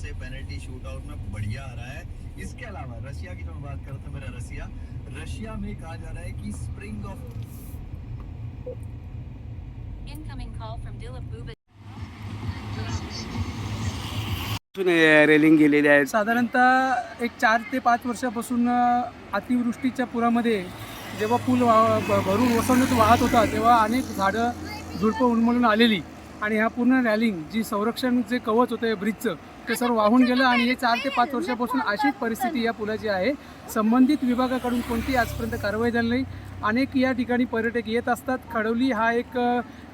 से penalty shoot out में बढ़िया आ रहा है। इसके अलावा रशिया की जो मैं बात करता हूँ मेरा रशिया। रशिया में कहा जा रहा है कि spring of Incoming call from Dilip Buba. Railing गेलेली आहे साधारणतः एक चार ते पाच वर्षापासून अतिवृष्टीच्या पुरामध्ये जेव्हा पूल वा भरून ओसंडून वाहत होता तेव्हा अनेक झाडं झुडपं उन्मळून आलेली. आणि ह्या पूर्ण रॅलिंग जी संरक्षण जे कवच होतं ब्रिजचं ते सर्व वाहून गेलं आणि हे चार ते पाच वर्षापासून अशीच परिस्थिती या पुलाची आहे. संबंधित विभागाकडून कोणतीही आजपर्यंत कारवाई झाली नाही. अनेक या ठिकाणी पर्यटक येत असतात. खडवली हा एक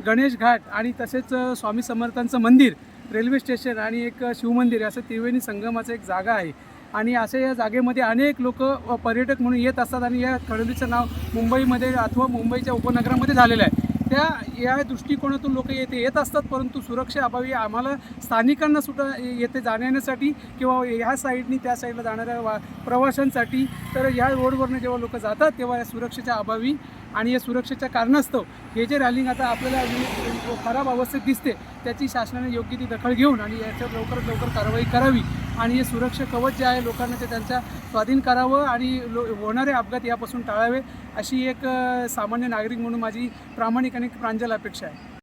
गणेश घाट आणि तसेच स्वामी समर्थांचं मंदिर रेल्वे स्टेशन आणि एक शिवमंदिर असं त्रिवेणी संगमाचं एक जागा आहे. आणि अशा या जागेमध्ये अनेक लोक पर्यटक म्हणून येत असतात आणि या खडोलीचं नाव मुंबईमध्ये अथवा मुंबईच्या उपनगरामध्ये झालेलं आहे. त्या या दृष्टिकोनातून लोक येथे येत असतात परंतु सुरक्षेअभावी आम्हाला स्थानिकांना सुद्धा येथे जाण्यासाठी किंवा ह्या साईडनी त्या साईडला जाणाऱ्या वा प्रवाशांसाठी तर ह्या रोडवरनं जेव्हा लोक जातात तेव्हा या सुरक्षेच्या अभावी आणि या सुरक्षेच्या कारणास्तव हे जे रॅलिंग आता आपल्याला खराब अवस्थेत दिसते त्याची शासनाने योग्य ती दखल घेऊन आणि याच्यावर लवकरात लवकर कारवाई करावी. आणि हे सुरक्षा कवच जे आहे लोकांना ते त्यांच्या स्वाधीन करावं आणि लो होणारे अपघात यापासून टाळावे अशी एक सामान्य नागरिक म्हणून माझी प्रामाणिक आणि प्रांजल अपेक्षा आहे.